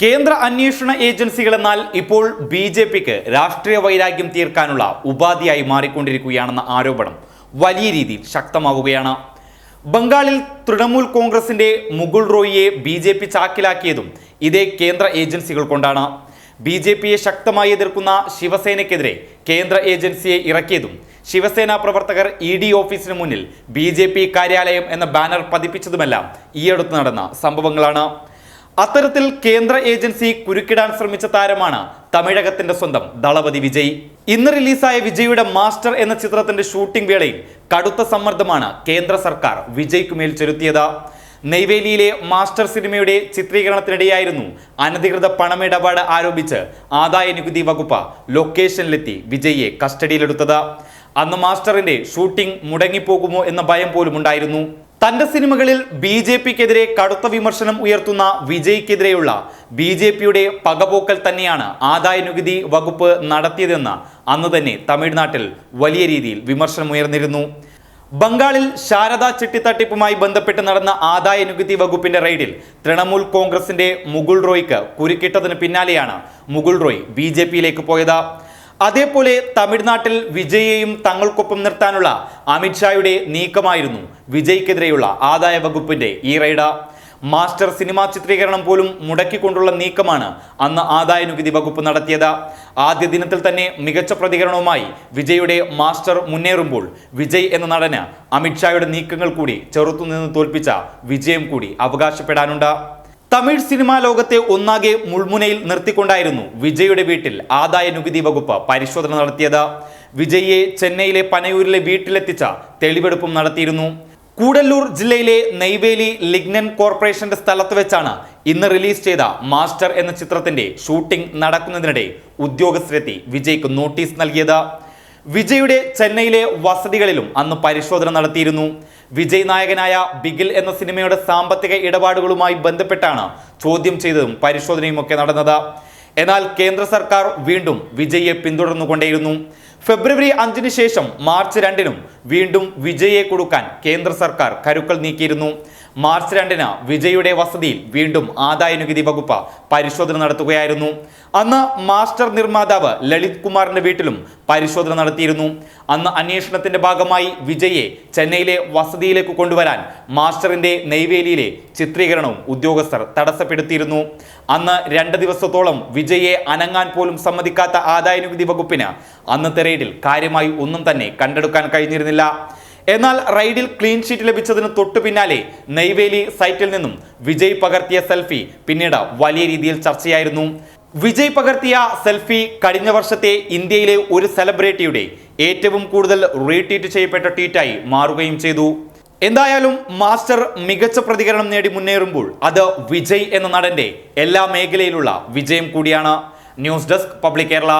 കേന്ദ്ര അന്വേഷണ ഏജൻസികൾ എന്നാൽ ഇപ്പോൾ ബി ജെ പിക്ക് രാഷ്ട്രീയ വൈരാഗ്യം തീർക്കാനുള്ള ഉപാധിയായി മാറിക്കൊണ്ടിരിക്കുകയാണെന്ന ആരോപണം വലിയ രീതിയിൽ ശക്തമാവുകയാണ്. ബംഗാളിൽ തൃണമൂൽ കോൺഗ്രസിന്റെ മുകുൾ റോയിയെ ബി ജെ പി ചാക്കിലാക്കിയതും ഇതേ കേന്ദ്ര ഏജൻസികൾ കൊണ്ടാണ്. ബി ജെ പിയെ ശക്തമായി എതിർക്കുന്ന ശിവസേനയ്ക്കെതിരെ കേന്ദ്ര ഏജൻസിയെ ഇറക്കിയതും ശിവസേന പ്രവർത്തകർ ഇ ഡി ഓഫീസിന് മുന്നിൽ ബി ജെ പി കാര്യാലയം എന്ന ബാനർ പതിപ്പിച്ചതുമെല്ലാം ഈയടുത്ത് നടന്ന സംഭവങ്ങളാണ്. അത്തരത്തിൽ കേന്ദ്ര ഏജൻസി കുരുക്കിടാൻ ശ്രമിച്ച താരമാണ് തമിഴകത്തിന്റെ സ്വന്തം ദളപതി വിജയ്. ഇന്ന് റിലീസായ വിജയുടെ മാസ്റ്റർ എന്ന ചിത്രത്തിന്റെ ഷൂട്ടിംഗ് വേളയിൽ കടുത്ത സമ്മർദ്ദമാണ് കേന്ദ്ര സർക്കാർ വിജയ്ക്ക് മേൽ ചെലുത്തിയത്. നെയ്വേലിയിലെ മാസ്റ്റർ സിനിമയുടെ ചിത്രീകരണത്തിനിടെയായിരുന്നു അനധികൃത പണമിടപാട് ആരോപിച്ച് ആദായ നികുതി വകുപ്പ് ലൊക്കേഷനിലെത്തി വിജയ്യെ കസ്റ്റഡിയിലെടുത്തത്. അന്ന് മാസ്റ്ററിന്റെ ഷൂട്ടിംഗ് മുടങ്ങിപ്പോകുമോ എന്ന ഭയം പോലും ഉണ്ടായിരുന്നു തന്റെ സിനിമകളിൽ ബി ജെ പിക്കെതിരെ കടുത്ത വിമർശനം ഉയർത്തുന്ന വിജയ്ക്കെതിരെയുള്ള ബി ജെ പിയുടെ പകപോക്കൽ തന്നെയാണ് ആദായ നികുതി വകുപ്പ് നടത്തിയതെന്ന് അന്ന് തന്നെ തമിഴ്നാട്ടിൽ വലിയ രീതിയിൽ വിമർശനം ഉയർന്നിരുന്നു. ബംഗാളിൽ ശാരദാ ചിട്ടിത്തട്ടിപ്പുമായി ബന്ധപ്പെട്ട് നടന്ന ആദായ നികുതി വകുപ്പിന്റെ റെയ്ഡിൽ തൃണമൂൽ കോൺഗ്രസിന്റെ മുകുൾ റോയ്ക്ക് കുരുക്കിട്ടതിന് പിന്നാലെയാണ് മുകുൾ റോയ് ബി ജെ പിയിലേക്ക് പോയത്. അതേപോലെ തമിഴ്നാട്ടിൽ വിജയെയും തങ്ങൾക്കൊപ്പം നിർത്താനുള്ള അമിത്ഷായുടെ നീക്കമായിരുന്നു വിജയ്ക്കെതിരെയുള്ള ആദായ വകുപ്പിന്റെ ഈ റൈഡ മാസ്റ്റർ സിനിമാ ചിത്രീകരണം പോലും മുടക്കിക്കൊണ്ടുള്ള നീക്കമാണ് അന്ന് ആദായ നികുതി വകുപ്പ് നടത്തിയത്. ആദ്യ ദിനത്തിൽ തന്നെ മികച്ച പ്രതികരണവുമായി വിജയുടെ മാസ്റ്റർ മുന്നേറുമ്പോൾ വിജയ് എന്ന നടന് അമിത്ഷായുടെ നീക്കങ്ങൾ കൂടി ചെറുത്തുനിന്ന് തോൽപ്പിച്ച വിജയം കൂടി അവകാശപ്പെടാനുണ്ട്. തമിഴ് സിനിമാ ലോകത്തെ ഒന്നാകെ മുൾമുനയിൽ നിർത്തിക്കൊണ്ടായിരുന്നു വിജയുടെ വീട്ടിൽ ആദായ നികുതി വകുപ്പ് പരിശോധന നടത്തിയത്. വിജയെ ചെന്നൈയിലെ പനയൂരിലെ വീട്ടിലെത്തിച്ച തെളിവെടുപ്പും നടത്തിയിരുന്നു. കൂടല്ലൂർ ജില്ലയിലെ നെയ്വേലി ലിഗ്നൻ കോർപ്പറേഷന്റെ സ്ഥലത്ത് വെച്ചാണ് ഇന്ന് റിലീസ് ചെയ്ത മാസ്റ്റർ എന്ന ചിത്രത്തിന്റെ ഷൂട്ടിംഗ് നടക്കുന്നതിനിടെ ഉദ്യോഗസ്ഥരെത്തി വിജയ്ക്ക് നോട്ടീസ് നൽകിയത്. വിജയുടെ ചെന്നൈയിലെ വസതികളിലും അന്ന് പരിശോധന നടത്തിയിരുന്നു. വിജയ് നായകനായ ബിഗിൽ എന്ന സിനിമയുടെ സാമ്പത്തിക ഇടപാടുകളുമായി ബന്ധപ്പെട്ടാണ് ചോദ്യം ചെയ്തതും പരിശോധനയുമൊക്കെ നടന്നത്. എന്നാൽ കേന്ദ്ര സർക്കാർ വീണ്ടും വിജയെ പിന്തുടർന്നുകൊണ്ടേയിരുന്നു. ഫെബ്രുവരി അഞ്ചിന് ശേഷം മാർച്ച് രണ്ടിനും വീണ്ടും വിജയെ കൊടുക്കാൻ കേന്ദ്ര സർക്കാർ കരുക്കൾ നീക്കിയിരുന്നു. മാർച്ച് രണ്ടിന് വിജയുടെ വസതിയിൽ വീണ്ടും ആദായ നികുതി വകുപ്പ് പരിശോധന നടത്തുകയായിരുന്നു. അന്ന് മാസ്റ്റർ നിർമ്മാതാവ് ലളിത് കുമാറിന്റെ വീട്ടിലും പരിശോധന നടത്തിയിരുന്നു. അന്ന് അന്വേഷണത്തിന്റെ ഭാഗമായി വിജയെ ചെന്നൈയിലെ വസതിയിലേക്ക് കൊണ്ടുവരാൻ മാസ്റ്ററിന്റെ നെയ്വേലിയിലെ ചിത്രീകരണവും ഉദ്യോഗസ്ഥർ തടസ്സപ്പെടുത്തിയിരുന്നു. അന്ന് രണ്ട് ദിവസത്തോളം വിജയെ അനങ്ങാൻ പോലും സമ്മതിക്കാത്ത ആദായ നികുതി വകുപ്പിന് അന്നത്തെ റെയ്ഡിൽ കാര്യമായി ഒന്നും തന്നെ കണ്ടെടുക്കാൻ കഴിഞ്ഞിരുന്നില്ല. എന്നാൽ റൈഡിൽ ക്ലീൻ ഷീറ്റ് ലഭിച്ചതിന് തൊട്ടു പിന്നാലെ നെയ്വേലി സൈറ്റിൽ നിന്നും വിജയ് പകർത്തിയ സെൽഫി പിന്നീട് വലിയ രീതിയിൽ ചർച്ചയായിരുന്നു. വിജയ് പകർത്തിയ സെൽഫി കഴിഞ്ഞ വർഷത്തെ ഇന്ത്യയിലെ ഒരു സെലിബ്രിറ്റിയുടെ ഏറ്റവും കൂടുതൽ റീട്വീറ്റ് ചെയ്യപ്പെട്ട ട്വീറ്റായി മാറുകയും ചെയ്തു. എന്തായാലും മാസ്റ്റർ മികച്ച പ്രതികരണം നേടി മുന്നേറുമ്പോൾ അത് വിജയ് എന്ന നടന്റെ എല്ലാ മേഖലയിലുള്ള വിജയം കൂടിയാണ്. News desk public Kerala.